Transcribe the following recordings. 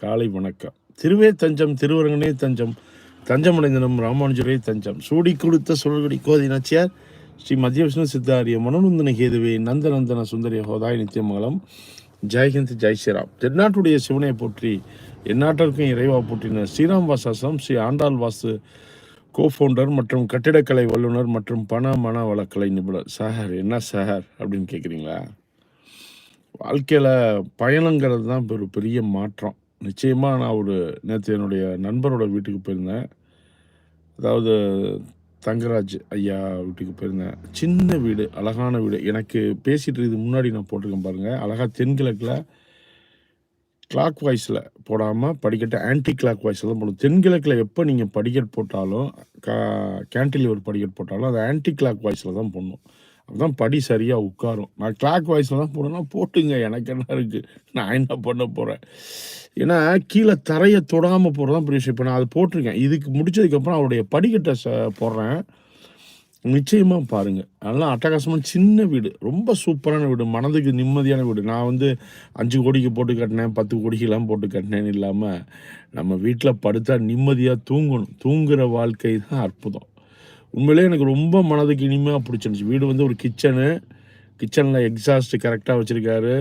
காலை வணக்கம். திருவே தஞ்சம் திருவரங்கனே தஞ்சம் தஞ்சமடைந்தனம் ராமானுஜரே தஞ்சம். சூடி கொடுத்த சுழல்குடி கோதி நச்சியார் ஸ்ரீ மத்திய விஷ்ணு சித்தாரிய மனோநந்தன கேதுவே நந்தநந்தன சுந்தரிய ஹோதாய் நித்தியமங்கலம் ஜெய்ஹிந்த் ஜெய் ஸ்ரீராம். தென்னாட்டுடைய சிவனை போற்றி எந்நாட்டிற்கும் இறைவா போற்றின ஸ்ரீராம் வாசாசம் ஸ்ரீ ஆண்டாள் வாசு கோஃபவுண்டர் மற்றும் கட்டிடக்கலை வல்லுனர் மற்றும் பண மன வளக்கலை நிபுணர். சார் என்ன சார் அப்படின்னு கேட்குறீங்களா வாழ்க்கையில் பயணங்கிறது தான் ஒரு பெரிய மாற்றம். நிச்சயமாக நான் ஒரு நேற்று என்னுடைய நண்பரோட வீட்டுக்கு போயிருந்தேன். அதாவது தங்கராஜ் ஐயா வீட்டுக்கு போயிருந்தேன். சின்ன வீடு அழகான வீடு. எனக்கு பேசிகிட்டு இது முன்னாடி நான் போட்டிருக்கேன் பாருங்கள் அழகாக தென்கிழக்கில் கிளாக் வாய்ஸில் போடாமல் படிக்கட்டு ஆன்டி கிளாக் வாய்ஸில் தான் போடணும். தென்கிழக்கில் எப்போ நீங்கள் படிக்கட் போட்டாலும் கா கேன்டிலிவர் படிக்கட் போட்டாலும் அது ஆன்டி கிளாக் வாய்ஸில் தான் போடணும். அப்பதான் படி சரியாக உட்காரும். நான் கிளாக் வாய்ஸில் தான் போடணும்னா போட்டுங்க எனக்கு என்ன இருக்குது நான் என்ன பண்ண போகிறேன் ஏன்னா கீழே தரையை தொடாமல் போகிறது தான் பெரிய விஷயம் இப்போ நான் அதை போட்டிருக்கேன். இதுக்கு முடிச்சதுக்கப்புறம் அவருடைய படிக்கட்டை ச போடுறேன். நிச்சயமாக பாருங்கள் நல்லா அட்டகாசமான சின்ன வீடு. ரொம்ப சூப்பரான வீடு. மனதுக்கு நிம்மதியான வீடு. நான் வந்து அஞ்சு கோடிக்கு போட்டு கட்டினேன் பத்து கோடிக்கெல்லாம் போட்டு கட்டினேன்னு இல்லாமல் நம்ம வீட்டில் படுத்தா நிம்மதியாக தூங்கணும். தூங்குகிற வாழ்க்கை தான் அற்புதம். உண்மையிலே எனக்கு ரொம்ப மனதுக்கு இனிமையாக பிடிச்சிருந்துச்சு. வீடு வந்து ஒரு கிச்சனு கிச்சனில் எக்ஸாஸ்ட் கரெக்டாக வச்சுருக்காரு.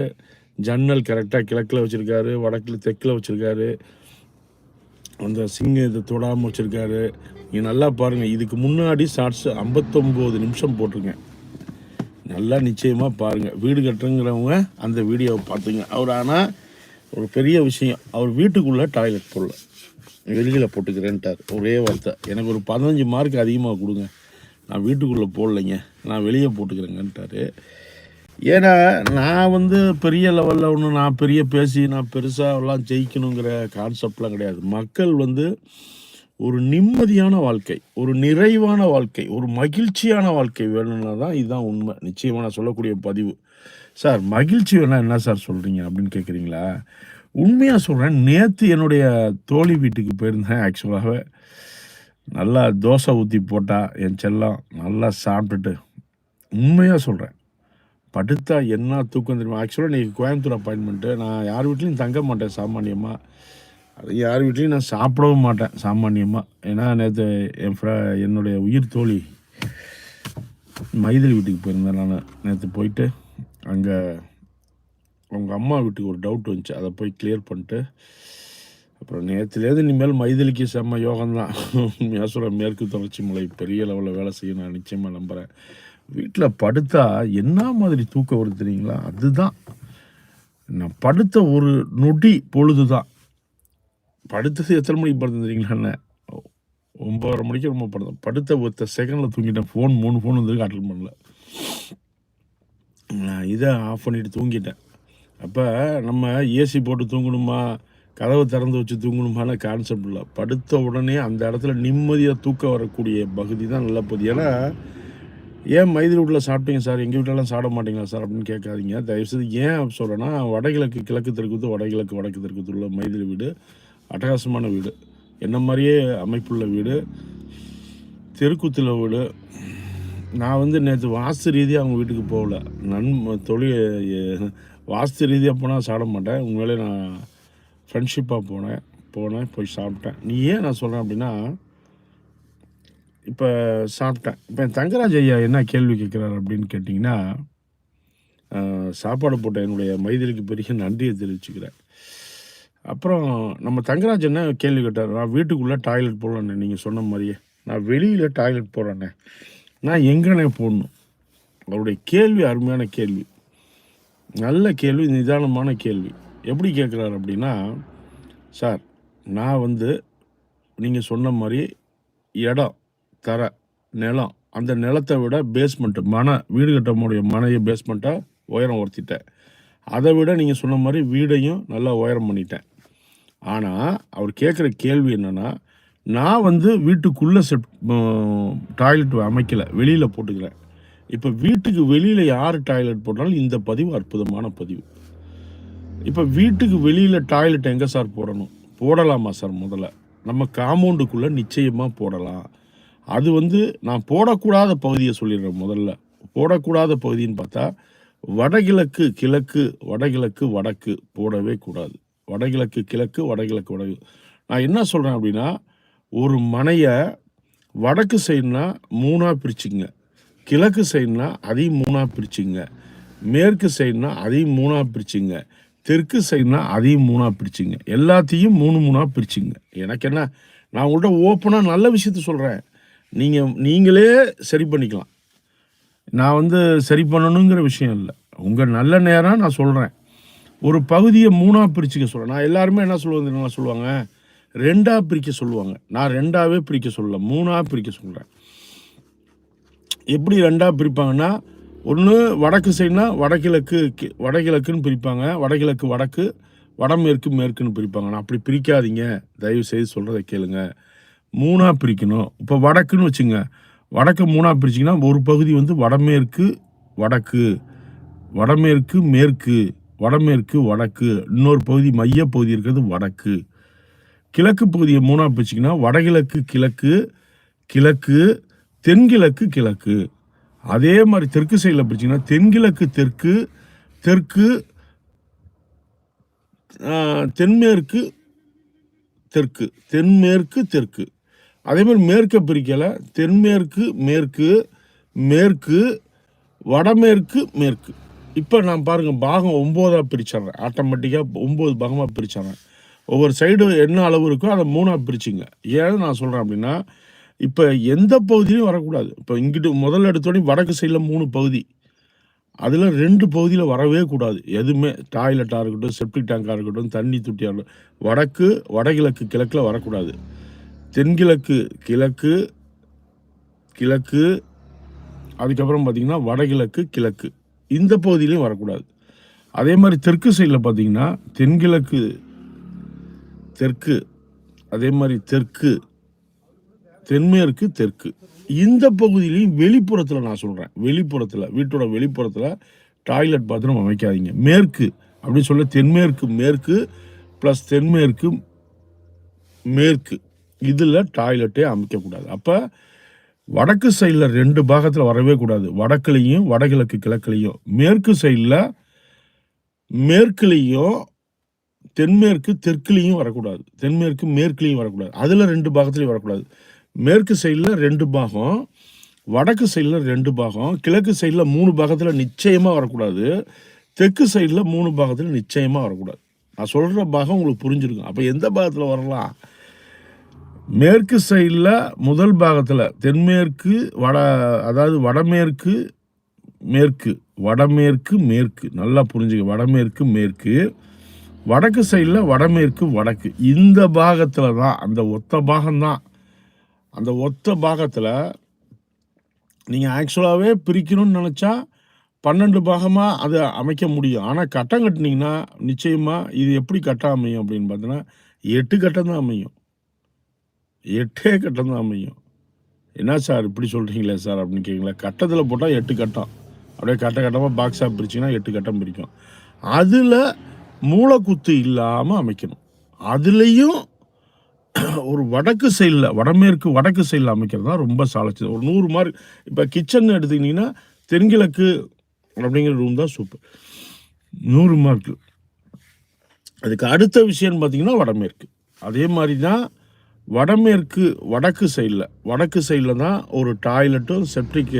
ஜன்னல் கரெக்டாக கிழக்கில் வச்சுருக்காரு. வடக்கில் தெற்கில் வச்சுருக்காரு. அந்த சிங்க இதை தொடாமல் வச்சுருக்காரு. நீங்கள் நல்லா பாருங்கள் இதுக்கு முன்னாடி ஷார்ட்ஸ் ஐம்பத்தொம்போது நிமிஷம் போட்டிருக்கேன். நல்லா நிச்சயமாக பாருங்கள் வீடு கட்டுறங்கிறவங்க அந்த வீடியோவை பார்த்துங்க. அவர் ஆனால் ஒரு பெரிய விஷயம். அவர் வீட்டுக்குள்ளே டாய்லெட் போடல. வெளியில் போட்டுக்கிறேன்ட்டார். ஒரே வார்த்தை. எனக்கு ஒரு பதினஞ்சு மார்க் அதிகமாக கொடுங்க. நான் வீட்டுக்குள்ளே போடலைங்க. நான் வெளியே போட்டுக்கிறேங்கன்ட்டாரு. ஏன்னா நான் வந்து பெரிய லெவலில் ஒன்று நான் பெரிய பேசி நான் பெருசாக எல்லாம் ஜெயிக்கணுங்கிற கான்செப்ட்லாம் கிடையாது. மக்கள் வந்து ஒரு நிம்மதியான வாழ்க்கை ஒரு நிறைவான வாழ்க்கை ஒரு மகிழ்ச்சியான வாழ்க்கை வேணும்னா தான் இதுதான் உண்மை. நிச்சயமாக நான் சொல்லக்கூடிய பதிவு. சார் மகிழ்ச்சி வேணால் என்ன சார் சொல்கிறீங்க அப்படின்னு கேட்குறீங்களா உண்மையாக சொல்கிறேன் நேற்று என்னுடைய தோழி வீட்டுக்கு போயிருந்தேன் ஆக்சுவலாகவே நல்லா தோசை ஊற்றி போட்டால் என் செல்லம் நல்லா சாப்பிட்டுட்டு. உண்மையாக சொல்கிறேன் படுத்தா என்ன தூக்கம் தெரியுமா? ஆக்சுவலாக இன்றைக்கி கோயம்புத்தூர் அப்பாயின்மெண்ட்டு நான் யார் வீட்லேயும் தங்க மாட்டேன் சாமானியமாக அது யார் வீட்லேயும் நான் சாப்பிடவும் மாட்டேன் சாமானியமாக ஏன்னா நேற்று என் ஃப்ர என்னுடைய உயிர் தோழி மைதிலி வீட்டுக்கு போயிருந்தேன் நான். நேற்று போயிட்டு அங்கே அவங்க அம்மா வீட்டுக்கு ஒரு டவுட் வந்துச்சு. அதை போய் கிளியர் பண்ணிட்டு அப்புறம் நேற்றுலேருந்து இனிமேல் மைதிலிக்கு செம்ம யோகம்தான் உண்மையாக சொல்கிறேன் மேற்கு தொடர்ச்சி மலை பெரிய லெவலில் வேலை செய்ய நான் நிச்சயமாக நம்புகிறேன் வீட்டில் படுத்தா என்ன மாதிரி தூக்கம் வருது தெரியுங்களா? அதுதான். நான் படுத்த ஒரு நொடி பொழுது தான் படுத்தது எத்தனை மணிக்கு படுத்தேன் என்ன? ஒம்பதரை மணிக்கு ரொம்ப படுத்தேன் படுத்த ஒருத்த செகண்டில் தூங்கிட்டேன். ஃபோன் மூணு ஃபோன் வந்து அட்டன் பண்ணல. நான் இதை ஆஃப் பண்ணிவிட்டு தூங்கிட்டேன். அப்போ நம்ம ஏசி போட்டு தூங்கணுமா? கதவை திறந்து வச்சு தூங்கணுமான கான்செப்ட் இல்லை. படுத்த உடனே அந்த இடத்துல நிம்மதியாக தூக்கம் வரக்கூடிய பகுதி தான் நல்ல பகுதி. ஏன்னா ஏன் மைதிரி வீட்டில் சாப்பிட்டீங்க சார்? எங்கள் வீட்டிலலாம் சாப்பிட மாட்டீங்களா சார் அப்படின்னு கேட்காதீங்க. தயவுசெய்து ஏன் சொல்கிறேன்னா வடகிழக்கு கிழக்கு தெற்குத்து வடகிழக்கு வடக்கு தெற்குத்து உள்ள மைதிரி வீடு அட்டகாசமான வீடு. என்ன மாதிரியே அமைப்புள்ள வீடு தெருக்குத்தில் வீடு. நான் வந்து நேற்று வாஸ்து ரீதியாக அவங்க வீட்டுக்கு போகல. நன் தொழில் வாஸ்து ரீதியாக போனால் சாப்பிட மாட்டேன். உண்மையிலே நான் ஃப்ரெண்ட்ஷிப்பாக போனேன். போனேன் போய் சாப்பிட்டேன். நீ ஏன் நான் சொல்கிறேன் அப்படின்னா இப்போ சாப்பிட்டேன். இப்போ என் தங்கராஜ் ஐயா என்ன கேள்வி கேட்குறாரு அப்படின்னு கேட்டிங்கன்னா சாப்பாடு போட்ட என்னுடைய மைதிலுக்கு பெரிய நன்றியை தெரிவிச்சுக்கிறேன். அப்புறம் நம்ம தங்கராஜ் என்ன கேள்வி கேட்டார்? நான் வீட்டுக்குள்ளே டாய்லெட் போடலண்ணே நீங்கள் சொன்ன மாதிரியே. நான் வெளியில் டாய்லெட் போடுறேண்ணே நான் எங்கண்ணே போடணும். அவருடைய கேள்வி அருமையான கேள்வி. நல்ல கேள்வி நிதானமான கேள்வி. எப்படி கேட்குறாரு அப்படின்னா சார் நான் வந்து நீங்கள் சொன்ன மாதிரி இடம் தர நிலம் அந்த நிலத்தை விட பேஸ்மெண்ட்டு மனை வீடு கட்ட முடிய மனையை பேஸ்மெண்ட்டாக உயரம் உயர்த்திட்டேன். அதை விட நீங்கள் சொன்ன மாதிரி வீடையும் நல்லா உயரம் பண்ணிட்டேன். ஆனால் அவர் கேட்குற கேள்வி என்னென்னா நான் வந்து வீட்டுக்குள்ளே செப் டாய்லெட் அமைக்கலை வெளியில் போட்டுக்கிறேன் இப்போ வீட்டுக்கு வெளியில் யார் டாய்லெட் போட்டாலும் இந்த பதிவு அற்புதமான பதிவு. இப்போ வீட்டுக்கு வெளியில் டாய்லெட் எங்கே சார் போடணும்? போடலாமா சார் முதல்ல? நம்ம காம்பவுண்டுக்குள்ளே நிச்சயமாக போடலாம். அது வந்து நான் போடக்கூடாத பகுதியை சொல்லிடுறேன் முதல்ல. போடக்கூடாத பகுதின்னு பார்த்தா வடகிழக்கு கிழக்கு வடகிழக்கு வடக்கு போடவே கூடாது. வடகிழக்கு கிழக்கு வடகிழக்கு வடகு நான் என்ன சொல்கிறேன் அப்படின்னா ஒரு மனையை வடக்கு சைடுனா மூணாக பிரிச்சுங்க கிழக்கு சைடுனா அதையும் மூணாக பிரிச்சுங்க. மேற்கு சைடுனா அதையும் மூணாக பிரிச்சுங்க. தெற்கு சைடுனா அதையும் மூணாக பிரிச்சுங்க. எல்லாத்தையும் மூணு மூணாக பிரிச்சுங்க. எனக்கு என்ன? நான் உங்கள்கிட்ட ஓப்பனாக நல்ல விஷயத்த சொல்கிறேன் நீங்கள் நீங்களே சரி பண்ணிக்கலாம். நான் வந்து சரி பண்ணணுங்கிற விஷயம் இல்லை. உங்கள் நல்ல நேரம் நான் சொல்கிறேன் ஒரு பகுதியை மூணாக பிரிச்சுக்க சொல்கிறேன் நான் எல்லாருமே என்ன சொல்லுவது என்ன சொல்லுவாங்க? ரெண்டாக பிரிக்க சொல்லுவாங்க. நான் ரெண்டாவே பிரிக்க சொல்லலை. மூணாக பிரிக்க சொல்கிறேன் எப்படி ரெண்டாக பிரிப்பாங்கன்னா ஒன்று வடக்கு சைடுனா வடகிழக்கு கி- வடகிழக்குன்னு பிரிப்பாங்க வடகிழக்கு வடக்கு வடமேற்கு மேற்குன்னு பிரிப்பாங்க. நான் அப்படி பிரிக்காதீங்க. தயவு செய்து சொல்கிறத கேளுங்க. மூணாக பிரிக்கணும். இப்போ வடக்குன்னு வச்சுங்க. வடக்கு மூணாக பிரிச்சிங்கன்னா ஒரு பகுதி வந்து வடமேற்கு வடக்கு. வடமேற்கு மேற்கு. வடமேற்கு வடக்கு. இன்னொரு பகுதி மையப்பகுதி பகுதி இருக்கிறது வடக்கு. கிழக்கு பகுதியை மூணாக பிரிச்சிங்கன்னா வடகிழக்கு கிழக்கு கிழக்கு தென்கிழக்கு கிழக்கு. அதே மாதிரி தெற்கு சைடில் பிரிச்சிங்கன்னா தென்கிழக்கு தெற்கு தெற்கு தென்மேற்கு தெற்கு தென்மேற்கு தெற்கு. அதே மாதிரி மேற்க பிரிக்கலை. தென்மேற்கு மேற்கு மேற்கு வடமேற்கு மேற்கு. இப்போ நான் பாருங்கள் பாகம் ஒம்போதாக பிரிச்சிடுறேன். ஆட்டோமேட்டிக்காக ஒம்பது பாகமாக பிரிச்சிடுறேன். ஒவ்வொரு சைடு என்ன அளவு இருக்கோ அதை மூணாக பிரிச்சிங்க. ஏன்னு நான் சொல்கிறேன் அப்படின்னா இப்போ எந்த பகுதியிலையும் வரக்கூடாது. இப்போ இங்கிட்டு முதல்ல எடுத்தோடனே வடக்கு சைடில் மூணு பகுதி. அதில் ரெண்டு பகுதியில் வரவே கூடாது. எதுவுமே டாய்லெட்டாக இருக்கட்டும் செப்டிக் டேங்காக இருக்கட்டும் தண்ணி துட்டியாக இருக்கட்டும் வடக்கு வடகிழக்கு கிழக்கில் வரக்கூடாது. தென்கிழக்கு கிழக்கு கிழக்கு அதுக்கப்புறம் பார்த்திங்கன்னா வடகிழக்கு கிழக்கு. இந்த பகுதியிலையும் வரக்கூடாது. அதே மாதிரி தெற்கு சைடில் பார்த்தீங்கன்னா தென்கிழக்கு தெற்கு அதே மாதிரி தெற்கு தென்மேற்கு தெற்கு. இந்த பகுதியிலையும் வெளிப்புறத்தில் நான் சொல்கிறேன் வெளிப்புறத்தில் வீட்டோட வெளிப்புறத்தில் டாய்லெட் பாத்ரூம் அமைக்காதீங்க. மேற்கு அப்படின்னு சொல்ல தென்மேற்கு மேற்கு ப்ளஸ் தென்மேற்கு மேற்கு. இதில் டாய்லெட்டே அமைக்கக்கூடாது. அப்போ வடக்கு சைடில் ரெண்டு பாகத்தில் வரவே கூடாது. வடக்குலேயும் வடகிழக்கு கிழக்குலேயும். மேற்கு சைடில் மேற்குலேயும் தென்மேற்கு தெற்குலேயும் வரக்கூடாது. தென்மேற்கு மேற்குலேயும் வரக்கூடாது. அதில் ரெண்டு பாகத்துலேயும் வரக்கூடாது. மேற்கு சைடில் ரெண்டு பாகம் வடக்கு சைடில் ரெண்டு பாகம் கிழக்கு சைடில் மூணு பாகத்தில் நிச்சயமாக வரக்கூடாது. தெற்கு சைடில் மூணு பாகத்தில் நிச்சயமாக வரக்கூடாது. நான் சொல்கிற பாகம் உங்களுக்கு புரிஞ்சிருக்கும். அப்போ எந்த பாகத்தில் வரலாம்? மேற்கு சைடில் முதல் பாகத்தில் தென்மேற்கு வட அதாவது வடமேற்கு மேற்கு வடமேற்கு மேற்கு. நல்லா புரிஞ்சுக்க வடமேற்கு மேற்கு. வடக்கு சைடில் வடமேற்கு வடக்கு. இந்த பாகத்தில் தான் அந்த ஒத்த பாகம்தான். அந்த ஒத்த பாகத்தில் நீங்கள் ஆக்சுவலாகவே பிரிக்கணும்னு நினச்சா பன்னெண்டு பாகமாக அதை அமைக்க முடியும். ஆனால் கட்டம் கட்டினீங்கன்னா நிச்சயமாக இது எப்படி கட்டம் அமையும் அப்படின்னு பார்த்தோன்னா எட்டு கட்டம் தான் அமையும். எட்டே கட்டம் தான் அமையும். என்ன சார் இப்படி சொல்கிறீங்களே சார் அப்படின்னு கேட்குங்களா கட்டத்தில் போட்டால் எட்டு கட்டம். அப்படியே கட்ட கட்டமாக பாக்ஸாக பிரிச்சிங்கன்னா எட்டு கட்டம் பிரிக்கும். அதில் மூளைக்குத்து இல்லாமல் அமைக்கணும். அதுலேயும் ஒரு வடக்கு சைடில் வடமேற்கு வடக்கு சைடில் அமைக்கிறது தான் ரொம்ப சாலைச்சது ஒரு நூறு மார்க் இப்போ கிச்சன் எடுத்துக்கிட்டிங்கன்னா தென்கிழக்கு அப்படிங்கிற ரூம் தான் சூப்பர் நூறு மார்க்கு. அதுக்கு அடுத்த விஷயம்னு பார்த்தீங்கன்னா வடமேற்கு. அதே மாதிரி தான் வடமேற்கு வடக்கு சைடில் வடக்கு சைடில் தான் ஒரு டாய்லெட்டும் செப்டிக்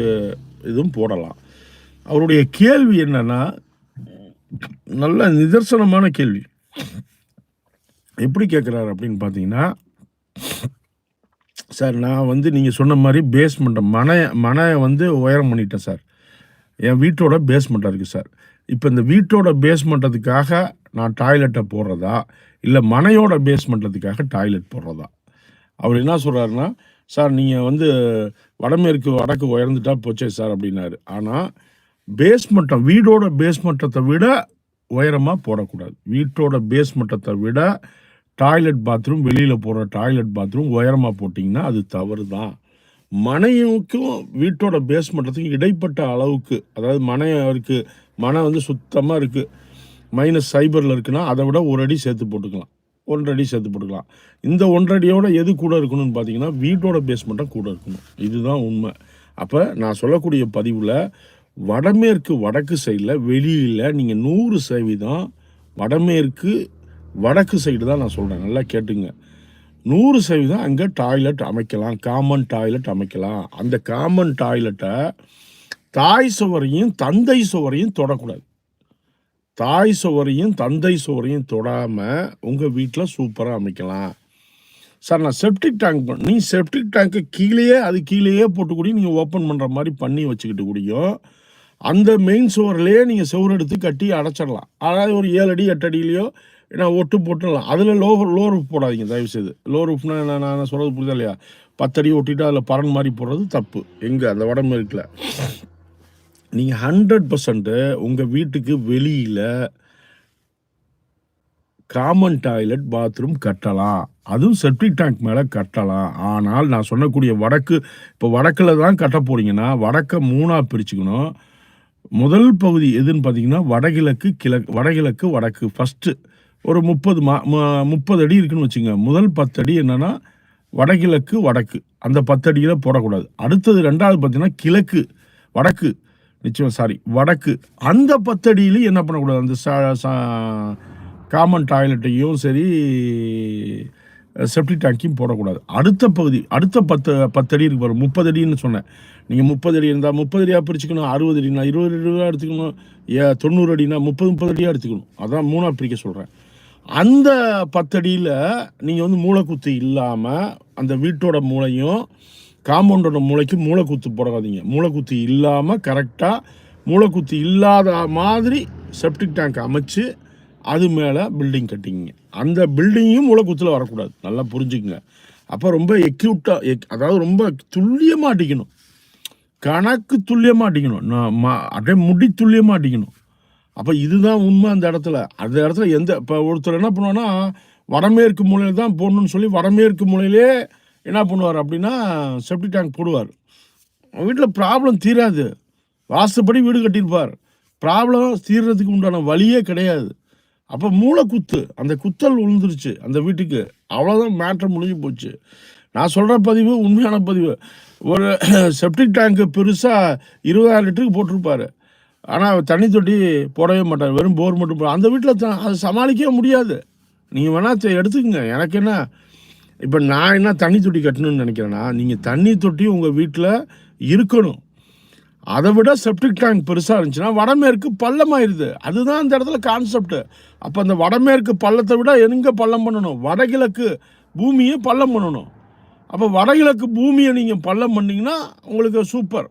இதுவும் போடலாம். அவருடைய கேள்வி என்னென்னா நல்ல நிதர்சனமான கேள்வி. எப்படி கேட்குறாரு அப்படின்னு பார்த்தீங்கன்னா சார் நான் வந்து நீங்கள் சொன்ன மாதிரி பேஸ்மெண்ட்டை மனை மனையை வந்து உயரம் பண்ணிட்டேன் சார் என் வீட்டோட பேஸ்மெண்ட்டாக இருக்குது சார் இப்போ இந்த வீட்டோட பேஸ்மெண்ட்டதுக்காக நான் டாய்லெட்டை போடுறதா? இல்லை மனையோட பேஸ்மெண்ட்டதுக்காக டாய்லெட் போடுறதா? அவர் என்ன சொல்கிறாருன்னா சார் நீங்கள் வந்து வடமேற்கு வடக்கு உயர்ந்துட்டா போச்சே சார் அப்படின்னாரு. ஆனால் பேஸ்மட்டம் வீடோட பேஸ்மட்டத்தை விட உயரமாக போடக்கூடாது. வீட்டோட பேஸ்மட்டத்தை விட டாய்லெட் பாத்ரூம் வெளியில் போகிற டாய்லெட் பாத்ரூம் உயரமாக போட்டிங்கன்னா அது தவறு தான் மனையுக்கும் வீட்டோட பேஸ்மட்டத்துக்கும் இடைப்பட்ட அளவுக்கு அதாவது மனை இருக்குது மனை வந்து சுத்தமாக இருக்குது மைனஸ் சைபரில் இருக்குன்னா அதை விட ஒரு அடி சேர்த்து போட்டுக்கலாம். ஒன்றரை சேர்த்து போட்டுக்கலாம். இந்த ஒன்றடியோட எது கூட இருக்கணும்னு பார்த்தீங்கன்னா வீட்டோட பேஸ்மெண்ட்டாக கூட இருக்கணும். இதுதான் உண்மை. அப்போ நான் சொல்லக்கூடிய பதிவில் வடமேற்கு வடக்கு சைடில் வெளியில் நீங்கள் நூறு சதவீதம் வடமேற்கு வடக்கு சைடு தான் நான் சொல்கிறேன் நல்லா கேட்டுங்க. நூறு சதவீதம் அங்கே டாய்லெட் அமைக்கலாம். காமன் டாய்லெட் அமைக்கலாம். அந்த காமன் டாய்லெட்டை தாய் சுவரையும் தந்தை சுவரையும் தொடக்கூடாது. தாய் சுவரையும் தந்தை சுவரையும் தொடாமல் உங்கள் வீட்டில் சூப்பராக அமைக்கலாம். சார் நான் செப்டிக் டேங்க் பண்ண நீ செப்டிக் டேங்க்கு கீழேயே அது கீழேயே போட்டு கூடி நீங்கள் ஓப்பன் பண்ணுற மாதிரி பண்ணி வச்சுக்கிட்டு கூடியும் அந்த மெயின் சுவர்லேயே நீங்கள் சுவர் எடுத்து கட்டி அடைச்சிடலாம். அதாவது ஒரு ஏழு அடி எட்டு அடியிலையோ நான் ஒட்டு போட்டுடலாம். அதில் லோ லோ ரூஃப் போடாதீங்க தயவுசெய்து. லோ ரூஃப்னா நான் நான் சொல்கிறது புரியுதா இல்லையா? பத்தடி ஒட்டிட்டு அதில் பரன் மாதிரி போடுறது தப்பு. எங்கே? அந்த வடமேற்கில் நீங்கள் ஹண்ட்ரட் பர்சன்ட்டு உங்கள் வீட்டுக்கு வெளியில் காமன் டாய்லெட் பாத்ரூம் கட்டலாம். அதுவும் செப்டிக் டேங்க் மேலே கட்டலாம். ஆனால் நான் சொன்னக்கூடிய வடக்கு இப்போ வடக்கில் தான் கட்ட போறீங்கன்னா வடக்கை மூணாக பிரிச்சுக்கணும். முதல் பகுதி எதுன்னு பார்த்தீங்கன்னா வடகிழக்கு கிழக்கு வடகிழக்கு வடக்கு. ஃபஸ்ட்டு ஒரு முப்பது மா முப்பது அடி இருக்குன்னு வச்சுங்க. முதல் பத்து அடி என்னென்னா வடகிழக்கு வடக்கு. அந்த பத்து அடியில் போடக்கூடாது. அடுத்தது ரெண்டாவது பார்த்தீங்கன்னா கிழக்கு வடக்கு. நிச்சயம் சாரி வடக்கு. அந்த பத்து அடியிலையும் என்ன பண்ணக்கூடாது? அந்த ச- காமன் டாய்லெட்டையும் சரி செப்டி டேங்க்கையும் போடக்கூடாது. அடுத்த பகுதி அடுத்த பத்து பத்து அடி இருக்கு வரும் முப்பது அடின்னு சொன்னேன். நீங்கள் முப்பது அடி இருந்தால் முப்பது அடியாக பிரிச்சுக்கணும். அறுபது அடினா இருபது அடியாக எடுத்துக்கணும். ஏ தொண்ணூறு அடினா முப்பது முப்பது அடியாக எடுத்துக்கணும். அதான் மூணாக பிரிக்க சொல்கிறேன் அந்த பத்தடியில் நீங்கள் வந்து மூளைக்குத்து இல்லாமல் அந்த வீட்டோட மூளையும் காம்பவுண்டோட மூளைக்கும் மூளைக்குத்து போடாதீங்க. மூளைக்குத்து இல்லாமல் கரெக்டாக மூளைக்குத்து இல்லாத மாதிரி செப்டிக் டேங்க் அமைச்சு அது மேலே பில்டிங் கட்டிங்க அந்த பில்டிங்கும் மூளைக்குத்தில் வரக்கூடாது. நல்லா புரிஞ்சுக்குங்க. அப்போ ரொம்ப எக்யூட்டாக எக் அதாவது ரொம்ப துல்லியமாக அடிக்கணும். கணக்கு துல்லியமாக அடிக்கணும். நான் ம- அப்படியே முடி துல்லியமாக அடிக்கணும். அப்போ இதுதான் உண்மை அந்த இடத்துல. அந்த இடத்துல எந்த இப்போ ஒருத்தர் என்ன பண்ணுவான்னா வடமேற்கு மூலையில் தான் போடணும்னு சொல்லி வடமேற்கு மூலையிலே என்ன பண்ணுவார் அப்படின்னா செப்டி டேங்க் போடுவார். வீட்டில் ப்ராப்ளம் தீராது. வாசப்படி வீடு கட்டியிருப்பார். ப்ராப்ளம் தீர்றதுக்கு உண்டான வழியே கிடையாது. அப்போ மூளை குத்து அந்த குத்தல் விழுந்துருச்சு அந்த வீட்டுக்கு. அவ்வளோதான் மேட்ரு முடிஞ்சு போச்சு. நான் சொல்கிற பதிவு உண்மையான பதிவு. ஒரு செப்டிக் டேங்க்கு பெருசாக இருபதாயிரம் லிட்டருக்கு போட்டிருப்பாரு. ஆனால் தண்ணி தொட்டி போடவே மாட்டார் வெறும் போர் மட்டும் போ- அந்த வீட்டில் அதை சமாளிக்கவே முடியாது. நீங்கள் வேணால் எடுத்துக்கோங்க. எனக்கு என்ன? இப்போ நான் என்ன தண்ணி தொட்டி கட்டணும்னு நினைக்கிறேன்னா நீங்கள் தண்ணி தொட்டி உங்கள் வீட்டில் இருக்கணும். அதை விட செப்டிக் டேங்க் பெருசாக இருந்துச்சுன்னா வடமேற்கு பள்ளமாயிருது. அதுதான் அந்த இடத்துல கான்செப்ட் அப்போ அந்த வடமேற்கு பள்ளத்தை விட எங்கே பள்ளம் பண்ணணும்? வடகிழக்கு பூமியை பள்ளம் பண்ணணும். அப்போ வடகிழக்கு பூமியை நீங்கள் பள்ளம் பண்ணிங்கன்னா உங்களுக்கு சூப்பர்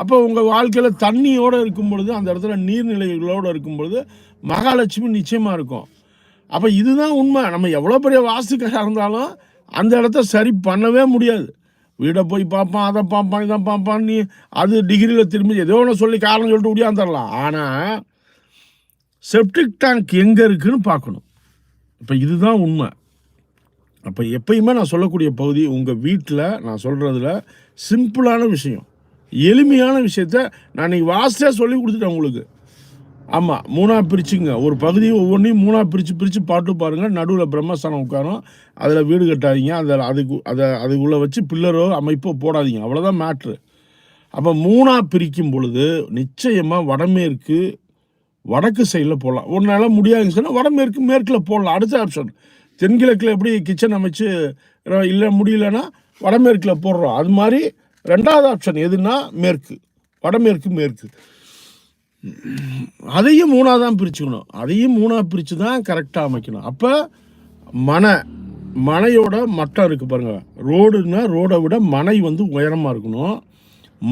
அப்போ உங்கள் வாழ்க்கையில் தண்ணியோடு இருக்கும் பொழுது அந்த இடத்துல நீர்நிலைகளோடு இருக்கும் பொழுது மகாலட்சுமி நிச்சயமாக இருக்கும். அப்போ இதுதான் உண்மை. நம்ம எவ்வளோ பெரிய வாஸ்துக்காக இருந்தாலும் அந்த இடத்த சரி பண்ணவே முடியாது. வீடை போய் பார்ப்பான் அதை பார்ப்பான் இதை பார்ப்பான் நீ அது டிகிரியில் திரும்பி ஏதோ ஒன்று சொல்லி காரணம் சொல்லிட்டு முடியாந்துடலாம் ஆனால் செப்டிக் டேங்க் எங்கே இருக்குன்னு பார்க்கணும். இப்போ இதுதான் உண்மை. அப்போ எப்பயுமே நான் சொல்லக்கூடிய பகுதி உங்கள் வீட்டில் நான் சொல்கிறதுல சிம்பிளான விஷயம். எளிமையான விஷயத்த நான் இன்றைக்கி வாஸ்டாக சொல்லி கொடுத்துட்டேன் உங்களுக்கு. ஆமாம் மூணாக பிரிச்சுங்க. ஒரு பகுதியை ஒவ்வொன்றையும் மூணாக பிரித்து பிரித்து பாட்டு பாருங்கள் நடுவில் பிரம்மஸ்தானம் உட்காரும். அதில் வீடு கட்டாதீங்க. அதில் அதுக்கு அதை அதுக்குள்ளே வச்சு பில்லரோ அமைப்போ போடாதீங்க. அவ்வளோதான் மேட்ரு அப்போ மூணாக பிரிக்கும் பொழுது நிச்சயமாக வடமேற்கு வடக்கு சைடில் போடலாம். ஒன்றால் முடியாதுன்னு சொன்னால் வடமேற்கு மேற்கில் போடலாம். அடுத்த ஆப்ஷன் தென்கிழக்கில் எப்படி கிச்சன் அமைச்சு இல்லை முடியலன்னா வடமேற்கில் போடுறோம். அது மாதிரி ரெண்டாவது ஆப்ஷன் எதுனா மேற்கு. வடமேற்கு மேற்கு. அதையும் மூணாக தான் பிரிச்சுக்கணும். அதையும் மூணாக பிரித்து தான் கரெக்டாக அமைக்கணும். அப்போ மனை மனையோட மட்டம் இருக்குது பாருங்கள் ரோடுன்னா ரோடை விட மனை வந்து உயரமாக இருக்கணும்.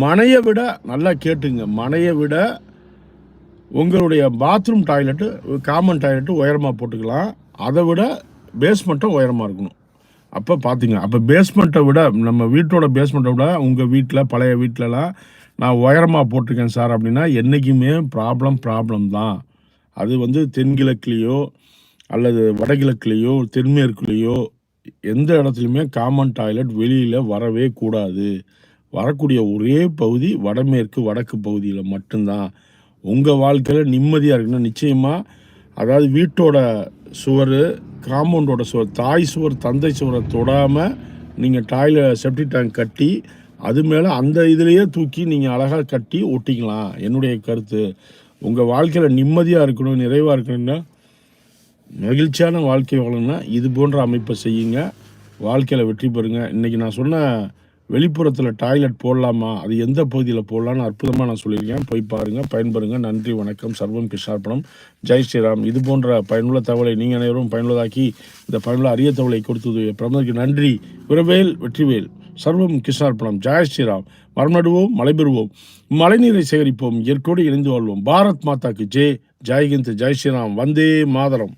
மனையை விட நல்லா கேட்டுங்க. மனையை விட உங்களுடைய பாத்ரூம் டாய்லெட்டு காமன் டாய்லெட்டு உயரமாக போட்டுக்கலாம். அதை விட பேஸ்மெண்ட்டும் உயரமாக இருக்கணும். அப்போ பார்த்தீங்க அப்போ பேஸ்மெண்ட்டை விட நம்ம வீட்டோட பேஸ்மெண்ட்டை விட உங்கள் வீட்டில் பழைய வீட்டிலலாம் நான் உயரமாக போட்டிருக்கேன் சார் அப்படின்னா என்றைக்குமே ப்ராப்ளம் ப்ராப்ளம் தான். அது வந்து தென்கிழக்குலேயோ அல்லது வடகிழக்குலேயோ தென்மேற்குலேயோ எந்த இடத்துலையுமே காமன் டாய்லெட் வெளியில் வரவே கூடாது. வரக்கூடிய ஒரே பகுதி வடமேற்கு வடக்கு பகுதியில் மட்டும்தான். உங்கள் வாழ்க்கையில் நிம்மதியாக இருக்குன்னா நிச்சயமாக அதாவது வீட்டோட சுவர் காம்பவுண்டோட சுவர் தாய் சுவர் தந்தை சுவரை தொடாமல் நீங்கள் டாய்ல செப்டி டேங்க் கட்டி அது மேலே அந்த இதுலேயே தூக்கி நீங்கள் அழகாக கட்டி ஒட்டிக்கலாம் என்னுடைய கருத்து. உங்கள் வாழ்க்கையில் நிம்மதியாக இருக்கணும் நிறைவாக இருக்கணும்னா மகிழ்ச்சியான வாழ்க்கை வாழணும்னா இது போன்ற அமைப்பை செய்யுங்க. வாழ்க்கையில் வெற்றி பெறுங்க. இன்றைக்கி நான் சொன்ன வெளிப்புறத்தில் டாய்லெட் போடலாமா? அது எந்த பகுதியில் போடலான்னு அற்புதமாக நான் சொல்லியிருக்கேன். போய் பாருங்கள் பயன்பெறுங்க. நன்றி வணக்கம். சர்வம் கிருஷ்ணார்பணம். ஜெய் ஸ்ரீராம். இது போன்ற பயனுள்ள தகவலை நீங்கள் அனைவரும் பயனுள்ளதாக்கி இந்த பயனுள்ள அரிய தகவலை கொடுத்தது பிரதமருக்கு நன்றி. விரவேல் வெற்றிவேல். சர்வம் கிருஷ்ணார்பணம். ஜெய் ஸ்ரீராம். மரம் நடுவோம் மழை பெறுவோம் மழைநீரை சேகரிப்போம். இயற்கையோடு இணைந்து வாழ்வோம். பாரத் மாதாக்கு ஜே. ஜெய்ஹிந்த் ஜெய் ஸ்ரீராம். வந்தே மாதரம்.